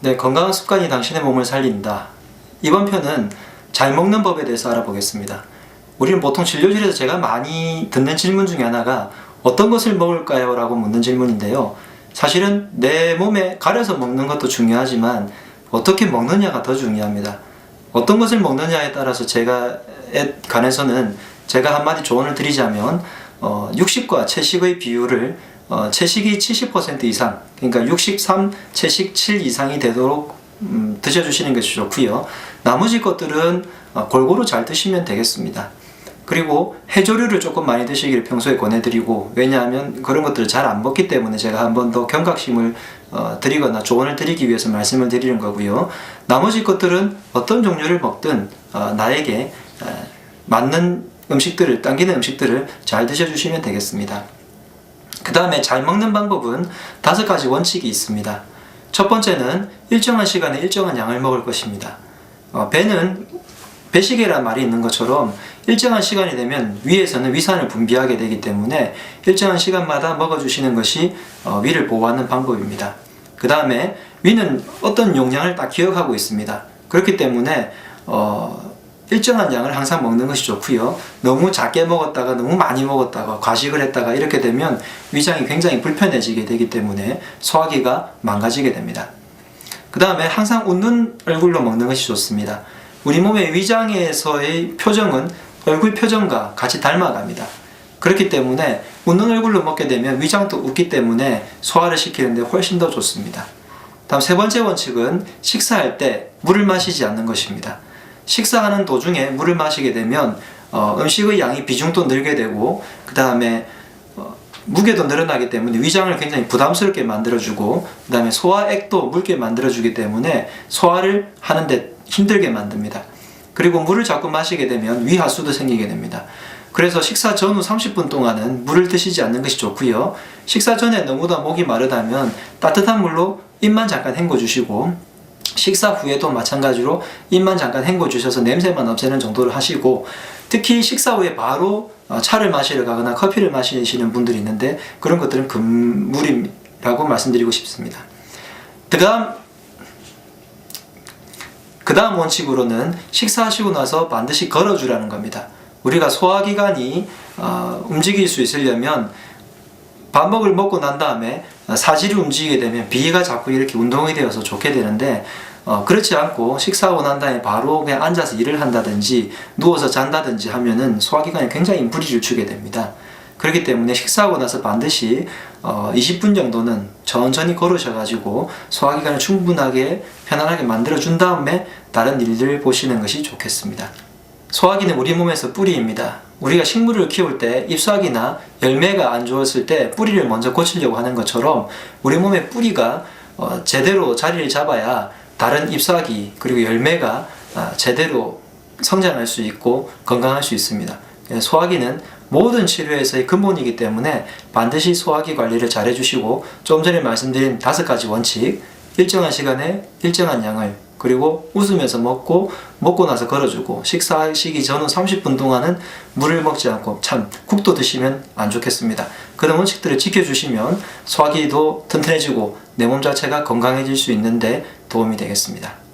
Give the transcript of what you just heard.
네, 건강한 습관이 당신의 몸을 살린다. 이번 편은 잘 먹는 법에 대해서 알아보겠습니다. 우리는 보통 진료실에서 제가 많이 듣는 질문 중에 하나가 어떤 것을 먹을까요? 라고 묻는 질문인데요. 사실은 내 몸에 가려서 먹는 것도 중요하지만 어떻게 먹느냐가 더 중요합니다. 어떤 것을 먹느냐에 따라서 제가 에 관해서는 제가 한마디 조언을 드리자면 어, 육식과 채식의 비율을 어, 채식이 70% 이상 그러니까 육식 3, 채식 7 이상이 되도록 음, 드셔주시는 것이 좋고요. 나머지 것들은 어, 골고루 잘 드시면 되겠습니다. 그리고 해조류를 조금 많이 드시기를 평소에 권해드리고 왜냐하면 그런 것들을 잘 안 먹기 때문에 제가 한 번 더 경각심을 어, 드리거나 조언을 드리기 위해서 말씀을 드리는 거고요. 나머지 것들은 어떤 종류를 먹든 어, 나에게 에, 맞는 음식들을 당기는 음식들을 잘 드셔주시면 되겠습니다. 그 다음에 잘 먹는 방법은 다섯 가지 원칙이 있습니다. 첫 번째는 일정한 시간에 일정한 양을 먹을 것입니다. 어, 배는 배시계란 말이 있는 것처럼 일정한 시간이 되면 위에서는 위산을 분비하게 되기 때문에 일정한 시간마다 먹어주시는 것이 어, 위를 보호하는 방법입니다. 그 다음에 위는 어떤 용량을 딱 기억하고 있습니다. 그렇기 때문에 어, 일정한 양을 항상 먹는 것이 좋고요. 너무 작게 먹었다가 너무 많이 먹었다가 과식을 했다가 이렇게 되면 위장이 굉장히 불편해지게 되기 때문에 소화기가 망가지게 됩니다. 그 다음에 항상 웃는 얼굴로 먹는 것이 좋습니다. 우리 몸의 위장에서의 표정은 얼굴 표정과 같이 닮아갑니다. 그렇기 때문에 웃는 얼굴로 먹게 되면 위장도 웃기 때문에 소화를 시키는데 훨씬 더 좋습니다. 다음 세 번째 원칙은 식사할 때 물을 마시지 않는 것입니다. 식사하는 도중에 물을 마시게 되면 어, 음식의 양이 비중도 늘게 되고 그 다음에 어, 무게도 늘어나기 때문에 위장을 굉장히 부담스럽게 만들어주고 그 다음에 소화액도 묽게 만들어주기 때문에 소화를 하는데 힘들게 만듭니다. 그리고 물을 자꾸 마시게 되면 위하수도 생기게 됩니다. 그래서 식사 전후 30분 동안은 물을 드시지 않는 것이 좋고요. 식사 전에 너무나 목이 마르다면 따뜻한 물로 입만 잠깐 헹궈 주시고 식사 후에도 마찬가지로 입만 잠깐 헹궈 주셔서 냄새만 없애는 정도를 하시고 특히 식사 후에 바로 어, 차를 마시러 가거나 커피를 마시는 분들이 있는데 그런 것들은 금물이라고 말씀드리고 싶습니다. 그다음 그 다음 원칙으로는 식사하시고 나서 반드시 걸어주라는 겁니다. 우리가 소화기관이 어, 움직일 수 있으려면 밥먹을 먹고 난 다음에 사지를 움직이게 되면 비위가 자꾸 이렇게 운동이 되어서 좋게 되는데 어, 그렇지 않고 식사하고 난 다음에 바로 그냥 앉아서 일을 한다든지 누워서 잔다든지 하면은 소화기관이 굉장히 불이를 주게 됩니다. 그렇기 때문에 식사하고 나서 반드시 어, 20분 정도는 천천히 걸으셔가지고 소화기관을 충분하게 편안하게 만들어준 다음에 다른 일들 보시는 것이 좋겠습니다. 소화기는 우리 몸에서 뿌리입니다. 우리가 식물을 키울 때 잎사귀나 열매가 안 좋았을 때 뿌리를 먼저 고치려고 하는 것처럼 우리 몸의 뿌리가 어, 제대로 자리를 잡아야 다른 잎사귀 그리고 열매가 아, 제대로 성장할 수 있고 건강할 수 있습니다. 그래서 소화기는 모든 치료에서의 근본이기 때문에 반드시 소화기 관리를 잘 해주시고 좀 전에 말씀드린 다섯 가지 원칙 일정한 시간에 일정한 양을 그리고 웃으면서 먹고 먹고 나서 걸어주고 식사하시기 전후 30분 동안은 물을 먹지 않고 참 국도 드시면 안 좋겠습니다. 그런 원칙들을 지켜주시면 소화기도 튼튼해지고 내 몸 자체가 건강해질 수 있는데 도움이 되겠습니다.